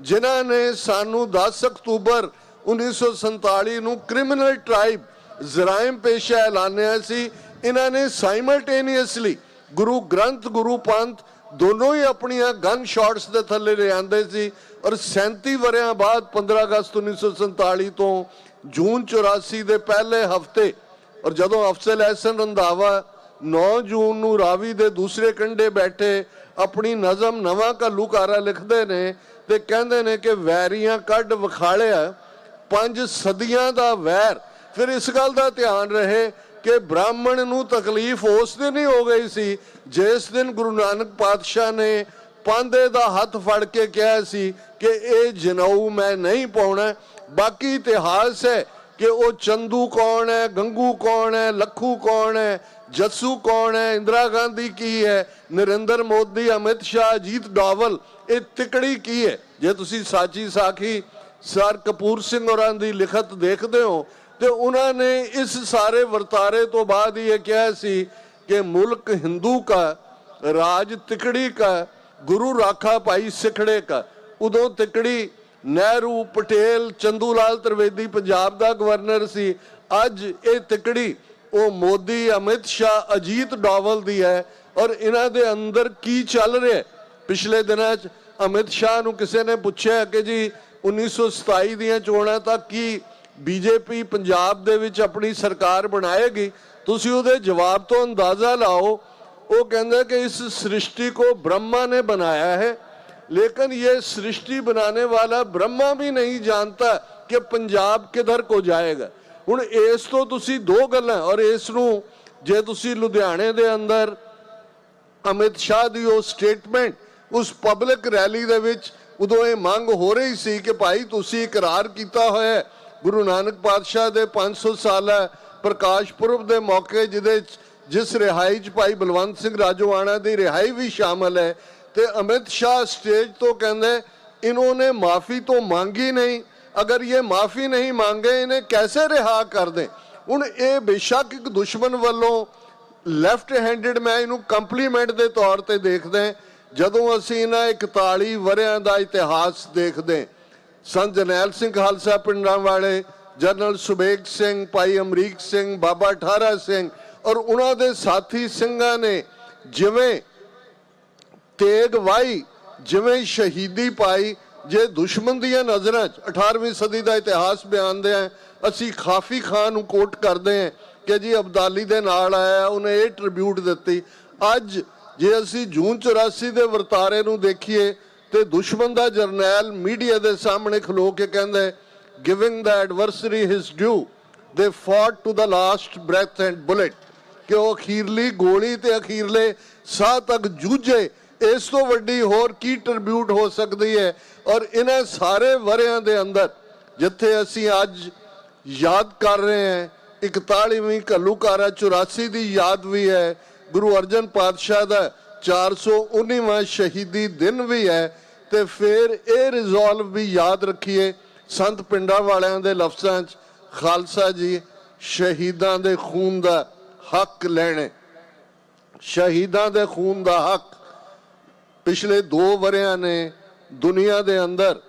ਜਿਨ੍ਹਾਂ ਨੇ ਸਾਨੂੰ 10 ਅਕਤੂਬਰ 1947 ਨੂੰ ਕ੍ਰਿਮੀਨਲ ਟ੍ਰਾਈਬ ਜ਼ਰਾਇਮ ਪੇਸ਼ਾ ਐਲਾਨਿਆ ਸੀ। ਇਹਨਾਂ ਨੇ ਸਾਈਮਲਟੇਨੀਅਸਲੀ ਗੁਰੂ ਗ੍ਰੰਥ, ਗੁਰੂ ਪੰਥ ਦੋਨੋਂ ਹੀ ਆਪਣੀਆਂ ਗਨ ਸ਼ਾਟਸ ਦੇ ਥੱਲੇ ਲਿਆਂਦੇ ਸੀ ਔਰ 37 ਵਰਿਆਂ ਬਾਅਦ 15 ਅਗਸਤ 1947 ਤੋਂ ਜੂਨ 84 ਦੇ ਪਹਿਲੇ ਹਫ਼ਤੇ ਔਰ ਜਦੋਂ ਅਫਸਲ ਐਸਨ ਰੰਧਾਵਾ 9 ਜੂਨ ਨੂੰ ਰਾਵੀ ਦੇ ਦੂਸਰੇ ਕੰਢੇ ਬੈਠੇ ਆਪਣੀ ਨਜ਼ਮ ਨਵਾਂ ਘੱਲੂਕਾਰਾ ਲਿਖਦੇ ਨੇ ਤੇ ਕਹਿੰਦੇ ਨੇ ਕਿ ਵੈਰੀਆਂ ਕੱਢ ਵਿਖਾਲਿਆ, ਪੰਜ ਸਦੀਆਂ ਦਾ ਵੈਰ ਫਿਰ ਇਸ ਗੱਲ ਦਾ ਧਿਆਨ ਰਹੇ ਕਿ ਬ੍ਰਾਹਮਣ ਨੂੰ ਤਕਲੀਫ ਉਸ ਦਿਨ ਹੀ ਹੋ ਗਈ ਸੀ, ਜਿਸ ਦਿਨ ਗੁਰੂ ਨਾਨਕ ਪਾਤਸ਼ਾਹ ਨੇ ਪਾਂਦੇ ਦਾ ਹੱਥ ਫੜ ਕੇ ਕਿਹਾ ਸੀ ਕਿ ਇਹ ਜਨਊ ਮੈਂ ਨਹੀਂ ਪਾਉਣਾ, ਬਾਕੀ ਇਤਿਹਾਸ ਹੈ ਕਿ ਉਹ ਚੰਦੂ ਕੌਣ ਹੈ, ਗੰਗੂ ਕੌਣ ਹੈ, ਲੱਖੂ ਕੌਣ ਹੈ, ਜੱਸੂ ਕੌਣ ਹੈ, ਇੰਦਰਾ ਗਾਂਧੀ ਕੀ ਹੈ, ਨਰਿੰਦਰ ਮੋਦੀ, ਅਮਿਤ ਸ਼ਾਹ, ਜੀਤ ਡਾਵਲ, ਇਹ ਤਿਕੜੀ ਕੀ ਹੈ? ਜੇ ਤੁਸੀਂ ਸਾਚੀ ਸਾਖੀ ਸਰ ਕਪੂਰ ਸਿੰਘ ਹੋਰਾਂ ਦੀ ਲਿਖਤ ਦੇਖਦੇ ਹੋ ਤੇ ਉਹਨਾਂ ਨੇ ਇਸ ਸਾਰੇ ਵਰਤਾਰੇ ਤੋਂ ਬਾਅਦ ਇਹ ਕਿਹਾ ਸੀ ਕਿ ਮੁਲਕ ਹਿੰਦੂ ਕਾ, ਰਾਜ ਤਿਕੜੀ ਕਾ, ਗੁਰੂ ਰਾਖਾ ਭਾਈ ਸਿਖੜੇ ਕਾ। ਉਦੋਂ ਤਿਕੜੀ ਨਹਿਰੂ, ਪਟੇਲ ਚੰਦੂ ਲਾਲ ਤ੍ਰਿਵੇਦੀ ਪੰਜਾਬ ਦਾ ਗਵਰਨਰ ਸੀ। ਅੱਜ ਇਹ ਤਿਕੜੀ ਉਹ ਮੋਦੀ, ਅਮਿਤ ਸ਼ਾਹ, ਅਜੀਤ ਡੋਵਲ ਦੀ ਹੈ ਔਰ ਇਹਨਾਂ ਦੇ ਅੰਦਰ ਕੀ ਚੱਲ ਰਿਹਾ ਪਿਛਲੇ ਦਿਨਾਂ 'ਚ ਅਮਿਤ ਸ਼ਾਹ ਨੂੰ ਕਿਸੇ ਨੇ ਪੁੱਛਿਆ ਕਿ ਜੀ 1927 ਦੀਆਂ ਚੋਣਾਂ ਤਾਂ ਕੀ ਬੀਜੇਪੀ ਪੰਜਾਬ ਦੇ ਵਿੱਚ ਆਪਣੀ ਸਰਕਾਰ ਬਣਾਏਗੀ ਤੁਸੀਂ ਉਹਦੇ ਜਵਾਬ ਤੋਂ ਅੰਦਾਜ਼ਾ ਲਾਓ वो कहते हैं कि इस सृष्टि को ब्रह्मा ने बनाया है लेकिन ये सृष्टि बनाने वाला ब्रह्मा भी नहीं जानता कि ਪੰਜਾਬ ਕਿਧਰ ਕੋ ਜਾਏਗਾ ਹੁਣ ਇਸ ਤੋਂ ਤੁਸੀਂ ਦੋ ਗੱਲਾਂ ਔਰ ਇਸ ਨੂੰ ਜੇ ਤੁਸੀਂ ਲੁਧਿਆਣੇ ਦੇ ਅੰਦਰ ਅਮਿਤ ਸ਼ਾਹ ਦੀ ਉਹ ਸਟੇਟਮੈਂਟ ਉਸ ਪਬਲਿਕ ਰੈਲੀ ਦੇ ਵਿੱਚ ਉਦੋਂ ਇਹ ਮੰਗ ਹੋ ਰਹੀ ਸੀ ਕਿ ਭਾਈ ਤੁਸੀਂ ਇਕਰਾਰ ਕੀਤਾ ਹੋਇਆ ਹੈ ਗੁਰੂ ਨਾਨਕ ਪਾਤਸ਼ਾਹ ਦੇ 500 ਸਾਲਾ ਪ੍ਰਕਾਸ਼ ਪੁਰਬ ਦੇ ਮੌਕੇ ਜਿਹਦੇ ਜਿਸ ਰਿਹਾਈ 'ਚ ਭਾਈ ਬਲਵੰਤ ਸਿੰਘ ਰਾਜੋਆਣਾ ਦੀ ਰਿਹਾਈ ਵੀ ਸ਼ਾਮਲ ਹੈ ਤੇ ਅਮਿਤ ਸ਼ਾਹ ਸਟੇਜ ਤੋਂ ਕਹਿੰਦੇ ਇਹਨਾਂ ਨੇ ਮਾਫੀ ਤੋਂ ਮੰਗੀ ਨਹੀਂ। ਅਗਰ ਇਹ ਮਾਫੀ ਨਹੀਂ ਮੰਗੇ, ਇਹਨੇ ਕੈਸੇ ਰਿਹਾ ਕਰ ਦੇ? ਹੁਣ ਇਹ ਬੇਸ਼ੱਕ ਇੱਕ ਦੁਸ਼ਮਣ ਵੱਲੋਂ ਲੈਫਟ ਹੈਂਡਡ ਮੈਂ ਇਹਨੂੰ ਕੰਪਲੀਮੈਂਟ ਦੇ ਤੌਰ ਤੇ ਦੇਖਦੇ ਜਦੋਂ ਅਸੀਂ ਇਹਨਾਂ 41 ਵਰਿਆਂ ਦਾ ਇਤਿਹਾਸ ਦੇਖਦੇ ਸੰਤ ਜਰਨੈਲ ਸਿੰਘ ਖਾਲਸਾ ਪਿੰਡਾਂ ਵਾਲੇ ਜਨਰਲ ਸੁਬੇਗ ਸਿੰਘ, ਭਾਈ ਅਮਰੀਕ ਸਿੰਘ, ਬਾਬਾ ਠਾਰਾ ਸਿੰਘ ਔਰ ਉਹਨਾਂ ਦੇ ਸਾਥੀ ਸਿੰਘਾਂ ਨੇ ਜਿਵੇਂ ਤੇਗ ਵਾਈ, ਜਿਵੇਂ ਸ਼ਹੀਦੀ ਪਾਈ, ਜੇ ਦੁਸ਼ਮਣ ਦੀਆਂ ਨਜ਼ਰਾਂ 'ਚ 18ਵੀਂ ਸਦੀ ਦਾ ਇਤਿਹਾਸ ਬਿਆਨਦੇ ਆ ਅਸੀਂ ਖਾਫੀ ਖਾਨ ਨੂੰ ਕੋਟ ਕਰਦੇ ਆ ਕਿ ਜੀ ਅਬਦਾਲੀ ਦੇ ਨਾਲ ਆਇਆ, ਉਹਨੇ ਇਹ ਟ੍ਰਿਬਿਊਟ ਦਿੱਤੀ। ਅੱਜ ਜੇ ਅਸੀਂ ਜੂਨ 84 ਦੇ ਵਰਤਾਰੇ ਨੂੰ ਦੇਖੀਏ ਤੇ ਦੁਸ਼ਮਣ ਦਾ ਜਰਨੈਲ ਮੀਡੀਆ ਦੇ ਸਾਹਮਣੇ ਖਲੋ ਕੇ ਕਹਿੰਦਾ giving the adversary his due they fought to the last breath and bullet ਕਿ ਉਹ ਅਖੀਰਲੀ ਗੋਲੀ ਤੇ ਅਖੀਰਲੇ ਸਾਹ ਤੱਕ ਜੂਝੇ? ਇਸ ਤੋਂ ਵੱਡੀ ਹੋਰ ਕੀ ਟ੍ਰਿਬਿਊਟ ਹੋ ਸਕਦੀ ਹੈ? ਔਰ ਇਹਨਾਂ ਸਾਰੇ ਵਰਿਆਂ ਦੇ ਅੰਦਰ, ਜਿੱਥੇ ਅਸੀਂ ਅੱਜ ਯਾਦ ਕਰ ਰਹੇ ਹਾਂ 41ਵੀਂ ਘੱਲੂਕਾਰਾ 84 ਦੀ ਯਾਦ ਵੀ ਹੈ, ਗੁਰੂ ਅਰਜਨ ਪਾਤਸ਼ਾਹ ਦਾ 419ਵਾਂ ਸ਼ਹੀਦੀ ਦਿਨ ਵੀ ਹੈ ਤੇ ਫਿਰ ਇਹ ਰਿਜ਼ੋਲਵ ਵੀ ਯਾਦ ਰੱਖੀਏ, ਸੰਤ ਪਿੰਡਾਂ ਵਾਲਿਆਂ ਦੇ ਲਫ਼ਜ਼ਾਂ 'ਚ, ਖਾਲਸਾ ਜੀ ਸ਼ਹੀਦਾਂ ਦੇ ਖੂਨ ਦਾ ਹੱਕ ਲੈਣੇ। ਸ਼ਹੀਦਾਂ ਦੇ ਖੂਨ ਦਾ ਹੱਕ ਪਿਛਲੇ 2 ਵਰਿਆਂ ਨੇ ਦੁਨੀਆ ਦੇ ਅੰਦਰ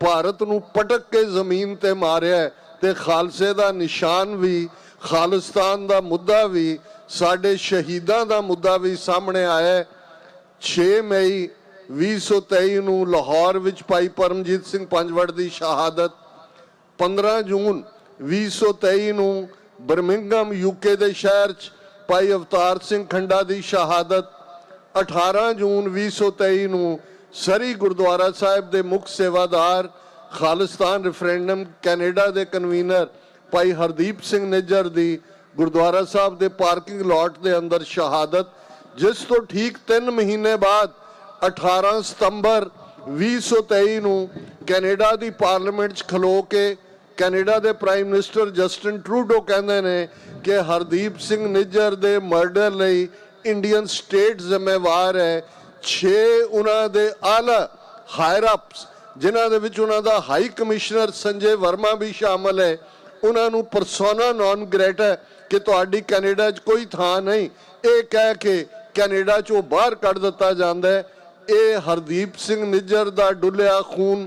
ਭਾਰਤ ਨੂੰ ਪਟਕ ਕੇ ਜ਼ਮੀਨ ਤੇ ਮਾਰਿਆ ਹੈ ਤੇ ਖਾਲਸੇ ਦਾ ਨਿਸ਼ਾਨ ਵੀ, ਖਾਲਿਸਤਾਨ ਦਾ ਮੁੱਦਾ ਵੀ, ਸਾਡੇ ਸ਼ਹੀਦਾਂ ਦਾ ਮੁੱਦਾ ਵੀ ਸਾਹਮਣੇ ਆਇਆ ਹੈ। 6 ਮਈ 2023 ਨੂੰ ਲਾਹੌਰ ਵਿੱਚ ਭਾਈ ਪਰਮਜੀਤ ਸਿੰਘ ਪੰਜਵੜ ਦੀ ਸ਼ਹਾਦਤ। 15 ਜੂਨ 2023 ਨੂੰ ਬਰਮਿੰਗਮ ਯੂਕੇ ਦੇ ਸ਼ਹਿਰ 'ਚ ਭਾਈ ਅਵਤਾਰ ਸਿੰਘ ਖੰਡਾ ਦੀ ਸ਼ਹਾਦਤ। 18 ਜੂਨ 2023 ਨੂੰ ਸਰੀ ਗੁਰਦੁਆਰਾ ਸਾਹਿਬ ਦੇ ਮੁੱਖ ਸੇਵਾਦਾਰ ਖਾਲਿਸਤਾਨ ਰੈਫਰੈਂਡਮ ਕੈਨੇਡਾ ਦੇ ਕਨਵੀਨਰ ਭਾਈ ਹਰਦੀਪ ਸਿੰਘ ਨਿੱਜਰ ਦੀ ਗੁਰਦੁਆਰਾ ਸਾਹਿਬ ਦੇ ਪਾਰਕਿੰਗ ਲਾਟ ਦੇ ਅੰਦਰ ਸ਼ਹਾਦਤ, ਜਿਸ ਤੋਂ ਠੀਕ 3 ਮਹੀਨੇ ਬਾਅਦ 18 ਸਤੰਬਰ 2023 ਨੂੰ ਕੈਨੇਡਾ ਦੀ ਪਾਰਲੀਮੈਂਟ 'ਚ ਖਲੋ ਕੇ ਕੈਨੇਡਾ ਦੇ ਪ੍ਰਾਈਮ ਮਿਨਿਸਟਰ ਜਸਟਿਨ ਟਰੂਡੋ ਕਹਿੰਦੇ ਨੇ ਕਿ ਹਰਦੀਪ ਸਿੰਘ ਨਿੱਜਰ ਦੇ ਮਰਡਰ ਲਈ ਇੰਡੀਅਨ ਸਟੇਟ ਜ਼ਿੰਮੇਵਾਰ ਹੈ। 6 ਉਹਨਾਂ ਦੇ ਆਲਾ ਹਾਇਰ ਅਪਸ ਜਿਨ੍ਹਾਂ ਦੇ ਵਿੱਚ ਉਹਨਾਂ ਦਾ ਹਾਈ ਕਮਿਸ਼ਨਰ ਸੰਜੇ ਵਰਮਾ ਵੀ ਸ਼ਾਮਲ ਹੈ। ਉਹਨਾਂ ਨੂੰ ਪਰਸੋਨਾ ਨਾਨ ਗ੍ਰੇਟਾ ਕਿ ਤੁਹਾਡੀ ਕੈਨੇਡਾ 'ਚ ਕੋਈ ਥਾਂ ਨਹੀਂ। ਇਹ ਕਹਿ ਕੇ ਕੈਨੇਡਾ 'ਚੋਂ ਬਾਹਰ ਕੱਢ ਦਿੱਤਾ ਜਾਂਦਾ ਹੈ। ਇਹ ਹਰਦੀਪ ਸਿੰਘ ਨਿੱਜਰ ਦਾ ਡੁੱਲਿਆ ਖੂਨ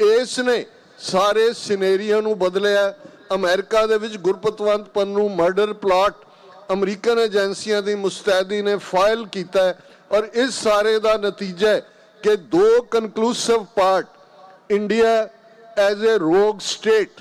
ਇਸ ਨੇ ਸਾਰੇ ਸਿਨੇਰੀਓ ਨੂੰ ਬਦਲਿਆ। ਅਮਰੀਕਾ ਦੇ ਵਿੱਚ Gurpatwant Pannu murder plot American ਏਜੰਸੀਆਂ ਦੀ ਮੁਸਤੈਦੀ ਨੇ ਫਾਈਲ ਕੀਤਾ ਔਰ ਇਸ ਸਾਰੇ ਦਾ ਨਤੀਜਾ ਹੈ ਕਿ ਦੋ conclusive part India as a rogue state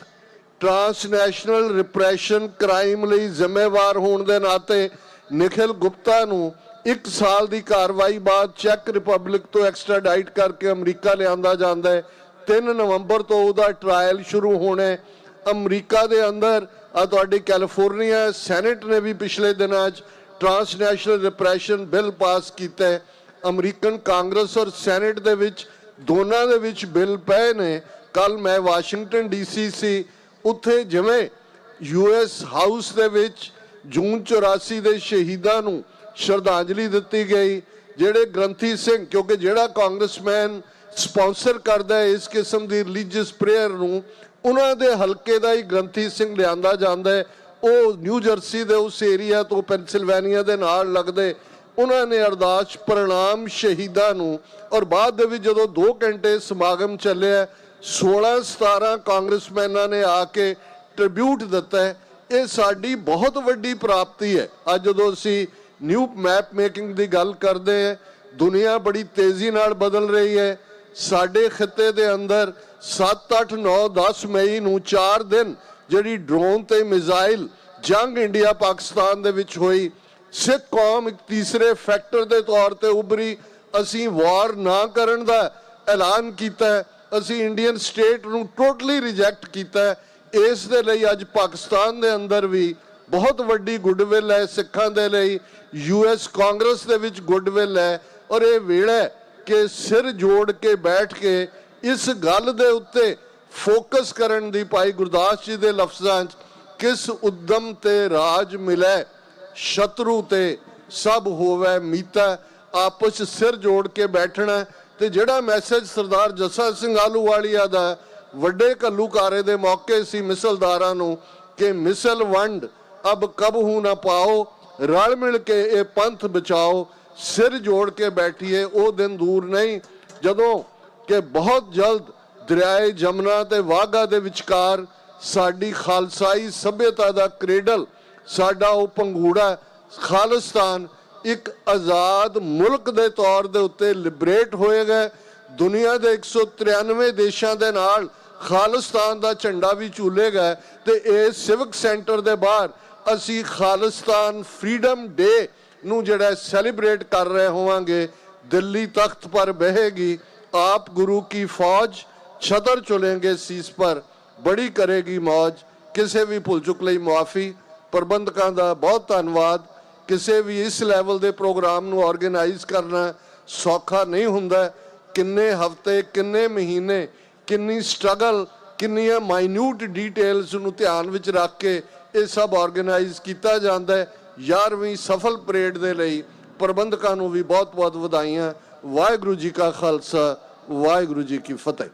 transnational repression crime ਲਈ ਜ਼ਿੰਮੇਵਾਰ ਹੋਣ ਦੇ ਨਾਤੇ ਨikhil ਗੁਪਤਾ ਨੂੰ 1 ਸਾਲ ਦੀ ਕਾਰਵਾਈ ਬਾਅਦ ਚੈੱਕ ਰਿਪਬਲਿਕ ਤੋਂ ਐਕਸਟ੍ਰਾਡਾਈਟ ਕਰਕੇ ਅਮਰੀਕਾ ਲਿਆਂਦਾ ਜਾਂਦਾ ਹੈ। 3 ਨਵੰਬਰ ਤੋਂ ਉਹਦਾ ਟ੍ਰਾਇਲ ਸ਼ੁਰੂ ਹੋਣਾ ਹੈ। ਅਮਰੀਕਾ ਦੇ ਅੰਦਰ ਆ ਤੁਹਾਡੀ ਕੈਲੀਫੋਰਨੀਆ ਸੈਨੇਟ ਨੇ ਵੀ ਪਿਛਲੇ ਦਿਨਾਂ 'ਚ ਟ੍ਰਾਂਸਨੈਸ਼ਨਲ ਰਿਪਰੈਸ਼ਨ ਬਿੱਲ ਪਾਸ ਕੀਤਾ ਹੈ। ਅਮਰੀਕਨ ਕਾਂਗਰਸ ਔਰ ਸੈਨੇਟ ਦੇ ਵਿੱਚ, ਦੋਨਾਂ ਦੇ ਵਿੱਚ ਬਿੱਲ ਪਏ ਨੇ। ਕੱਲ ਮੈਂ ਵਾਸ਼ਿੰਗਟਨ ਡੀਸੀ ਸੀ। ਉੱਥੇ ਜਿਵੇਂ ਯੂਐਸ ਹਾਊਸ ਦੇ ਵਿੱਚ ਜੂਨ 84 ਦੇ ਸ਼ਹੀਦਾਂ ਨੂੰ ਸ਼ਰਧਾਂਜਲੀ ਦਿੱਤੀ ਗਈ। ਜਿਹੜੇ ਗ੍ਰੰਥੀ ਸਿੰਘ, ਕਿਉਂਕਿ ਜਿਹੜਾ ਕਾਂਗਰਸਮੈਨ ਸਪਾਂਸਰ ਕਰਦਾ ਹੈ ਇਸ ਕਿਸਮ ਦੀ ਰਿਲੀਜੀਅਸ ਪ੍ਰੇਅਰ ਨੂੰ, ਉਹਨਾਂ ਦੇ ਹਲਕੇ ਦਾ ਹੀ ਗ੍ਰੰਥੀ ਸਿੰਘ ਲਿਆਂਦਾ ਜਾਂਦਾ ਹੈ। ਉਹ ਨਿਊ ਜਰਸੀ ਦੇ ਉਸ ਏਰੀਆ ਤੋਂ ਪੈਨਸਿਲਵੇਨੀਆ ਦੇ ਨਾਲ ਲੱਗਦੇ। ਉਹਨਾਂ ਨੇ ਅਰਦਾਸ ਪ੍ਰਣਾਮ ਸ਼ਹੀਦਾਂ ਨੂੰ। ਔਰ ਬਾਅਦ ਦੇ ਵਿੱਚ ਜਦੋਂ 2 ਘੰਟੇ ਸਮਾਗਮ ਚੱਲਿਆ 16 17 ਕਾਂਗਰਸਮੈਨਾਂ ਨੇ ਆ ਕੇ ਟ੍ਰਿਬਿਊਟ ਦਿੱਤਾ ਇਹ ਸਾਡੀ ਬਹੁਤ ਵੱਡੀ ਪ੍ਰਾਪਤੀ ਹੈ। ਅੱਜ ਜਦੋਂ ਅਸੀਂ ਨਿਊ ਮੈਪ ਮੇਕਿੰਗ ਦੀ ਗੱਲ ਕਰਦੇ ਹਾਂ, ਦੁਨੀਆ ਬੜੀ ਤੇਜ਼ੀ ਨਾਲ ਬਦਲ ਰਹੀ ਹੈ। ਸਾਡੇ ਖਿੱਤੇ ਦੇ ਅੰਦਰ 7 8 9 10 ਮਈ ਨੂੰ 4 ਦਿਨ ਜਿਹੜੀ ਡਰੋਨ ਤੇ ਮਿਜ਼ਾਈਲ ਜੰਗ ਇੰਡੀਆ ਪਾਕਿਸਤਾਨ ਦੇ ਵਿੱਚ ਹੋਈ ਸਿੱਖ ਕੌਮ ਇੱਕ ਤੀਸਰੇ ਫੈਕਟਰ ਦੇ ਤੌਰ ਤੇ ਉਭਰੀ, ਅਸੀਂ ਵਾਰ ਨਾ ਕਰਨ ਦਾ ਐਲਾਨ ਕੀਤਾ ਅਸੀਂ ਇੰਡੀਅਨ ਸਟੇਟ ਨੂੰ ਟੋਟਲੀ ਰਿਜੈਕਟ ਕੀਤਾ ਇਸ ਦੇ ਲਈ ਅੱਜ ਪਾਕਿਸਤਾਨ ਦੇ ਅੰਦਰ ਵੀ ਬਹੁਤ ਵੱਡੀ ਗੁੱਡਵਿਲ ਹੈ ਸਿੱਖਾਂ ਦੇ ਲਈ ਯੂਐਸ ਕਾਂਗਰਸ ਦੇ ਵਿੱਚ ਗੁੱਡਵਿਲ ਹੈ। ਔਰ ਇਹ ਵੇਲਾ ਹੈ ਕਿ ਸਿਰ ਜੋੜ ਕੇ ਬੈਠ ਕੇ ਇਸ ਗੱਲ ਦੇ ਉੱਤੇ ਫੋਕਸ ਕਰਨ ਦੀ ਭਾਈ ਗੁਰਦਾਸ ਜੀ ਦੇ ਲਫ਼ਜ਼ਾਂ 'ਚ ਕਿਸ ਉਦਮ ਤੇ ਰਾਜ ਮਿਲੇ, ਸ਼ਤਰੂ ਤੇ ਸਭ ਹੋਵੇ ਮੀਤਾ, ਆਪਸ 'ਚ ਸਿਰ ਜੋੜ ਕੇ ਬੈਠਣਾ। ਹੈ ਤੇ ਜਿਹੜਾ ਮੈਸੇਜ ਸਰਦਾਰ ਜੱਸਾ ਸਿੰਘ ਆਲੂਵਾਲੀਆ ਦਾ ਵੱਡੇ ਘੱਲੂਕਾਰੇ ਦੇ ਮੌਕੇ ਸੀ ਮਿਸਲਦਾਰਾਂ ਨੂੰ ਕਿ ਮਿਸਲ ਵੰਡ ਅਬ ਕਬ ਹੂ ਨਾ ਪਾਓ ਰਲ ਮਿਲ ਕੇ ਇਹ ਪੰਥ ਬਚਾਓ ਸਿਰ ਜੋੜ ਕੇ ਬੈਠੀਏ ਉਹ ਦਿਨ ਦੂਰ ਨਹੀਂ ਜਦੋਂ ਕਿ ਬਹੁਤ ਜਲਦ ਦਰਿਆਏ ਜਮਨਾ ਤੇ ਵਾਗਾ ਦੇ ਵਿਚਕਾਰ ਸਾਡੀ ਖਾਲਸਾਈ ਸਭਿਅਤਾ ਦਾ ਕ੍ਰੇਡਲ ਸਾਡਾ ਉਹ ਪੰਗੂੜਾ ਖਾਲਿਸਤਾਨ ਇੱਕ ਆਜ਼ਾਦ ਮੁਲਕ ਦੇ ਤੌਰ ਦੇ ਉੱਤੇ ਲਿਬਰੇਟ ਹੋਏਗਾ ਦੁਨੀਆ ਦੇ 193 ਦੇਸ਼ਾਂ ਦੇ ਨਾਲ ਖਾਲਿਸਤਾਨ ਦਾ ਝੰਡਾ ਵੀ ਝੂਲੇਗਾ ਤੇ ਇਹ ਸਿਵਕ ਸੈਂਟਰ ਦੇ ਬਾਹਰ ਅਸੀਂ ਖਾਲਿਸਤਾਨ ਫਰੀडम ਡੇ ਨੂੰ ਜਿਹੜਾ ਸੈਲੀਬ੍ਰੇਟ ਕਰ ਰਹੇ ਹੋਵਾਂਗੇ। ਦਿੱਲੀ ਤਖਤ ਪਰ ਬਹੇਗੀ। ਆਪ ਗੁਰੂ ਕੀ ਫੌਜ ਛਤਰ ਚੁਲेंगे ਸੀਸ ਪਰ। ਬੜੀ ਕਰੇਗੀ ਮੌਜ। ਕਿਸੇ ਵੀ ਭੁੱਲ ਚੁੱਕ ਲਈ ਮਾਫੀ ਪ੍ਰਬੰਧਕਾਂ ਦਾ ਬਹੁਤ ਧੰਨਵਾਦ। ਕਿਸੇ ਵੀ ਇਸ ਲੈਵਲ ਦੇ ਪ੍ਰੋਗਰਾਮ ਨੂੰ ਆਰਗੇਨਾਈਜ਼ ਕਰਨਾ ਸੌਖਾ ਨਹੀਂ ਹੁੰਦਾ। ਕਿੰਨੇ ਹਫ਼ਤੇ, ਕਿੰਨੇ ਮਹੀਨੇ, ਕਿੰਨੀ ਸਟਰਗਲ ਕਿੰਨੀਆਂ ਮਾਈਨਿਊਟ ਡੀਟੇਲਸ ਨੂੰ ਧਿਆਨ ਵਿੱਚ ਰੱਖ ਕੇ ਇਹ ਸਭ ਆਰਗੇਨਾਈਜ਼ ਕੀਤਾ ਜਾਂਦਾ ਹੈ। 11ਵੀਂ ਸਫਲ ਪਰੇਡ ਦੇ ਲਈ ਪ੍ਰਬੰਧਕਾਂ ਨੂੰ ਵੀ ਬਹੁਤ-ਬਹੁਤ ਵਧਾਈਆਂ। ਵਾਹਿਗੁਰੂ ਜੀ ਕਾ ਖਾਲਸਾ, ਵਾਹਿਗੁਰੂ ਜੀ ਕੀ ਫਤਿਹ।